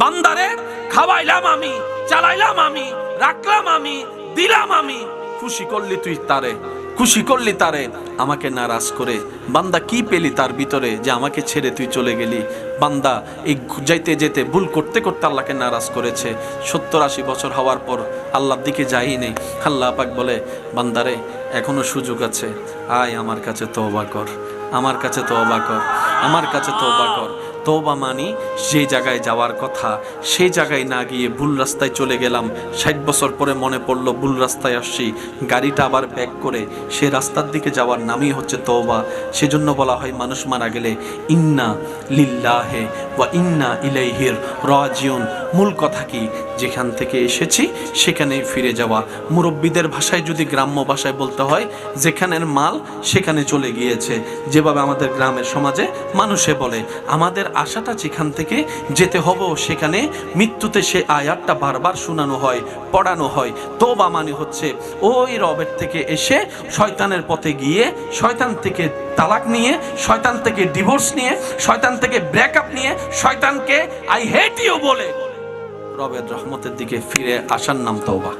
বান্দারে খাওয়াইলাম আমি, চালাইলাম আমি, রাখলাম আমি, দিলাম আমি। খুশি করলি তুই তারে, খুশি করলি তারে, আমাকে নারাজ করে। বান্দা কি পেলি তার ভিতরে যে আমাকে ছেড়ে তুই চলে গেলি? বান্দা, এই যাইতে যেতে ভুল করতে করতে আল্লাহকে নারাজ করেছে। সত্তর আশি বছর হওয়ার পর আল্লাহর দিকে যাই নেই। আল্লাহ পাক বলে, বান্দারে, এখনও সুযোগ আছে। আয় আমার কাছে তওবা কর, আমার কাছে তওবা কর, আমার কাছে তওবা কর। তওবা মানি যে জায়গায় যাওয়ার কথা সেই জায়গায় না গিয়ে ভুল রাস্তায় চলে গেলাম। ষাট বছর পরে মনে পড়ল ভুল রাস্তায় আসছি। গাড়িটা আবার ব্যাক করে, সে রাস্তার দিকে যাওয়ার নামই হচ্ছে তওবা। সেজন্য বলা হয় মানুষ মারা গেলে, ইন্না লিল্লাহে বা ইন্না ইলাইহির রাজিউন। মূল কথা কি? যেখান থেকে এসেছি, সেখানেই ফিরে যাওয়া। মুরব্বীদের ভাষায় যদি গ্রাম্য ভাষায় বলতে হয়, যেখানের মাল, সেখানে চলে গিয়েছে। যেভাবে আমাদের গ্রামের সমাজে মানুষে বলে, আমাদের আশাটা যেখান থেকে যেতে হব, সেখানে মৃত্যুতে সে আয়াতটা বারবার শোনানো হয়, পড়ানো হয়। তোবা মানে হচ্ছে, ওই রবের থেকে এসে শয়তানের পথে গিয়ে, শয়তান থেকে তালাক নিয়ে, শয়তান থেকে ডিভোর্স নিয়ে, শয়তান থেকে ব্রেকআপ নিয়ে, শয়তানকে আই হেট ইউ বলে। রবের রহমতের দিকে ফিরে আসার নাম তওবা।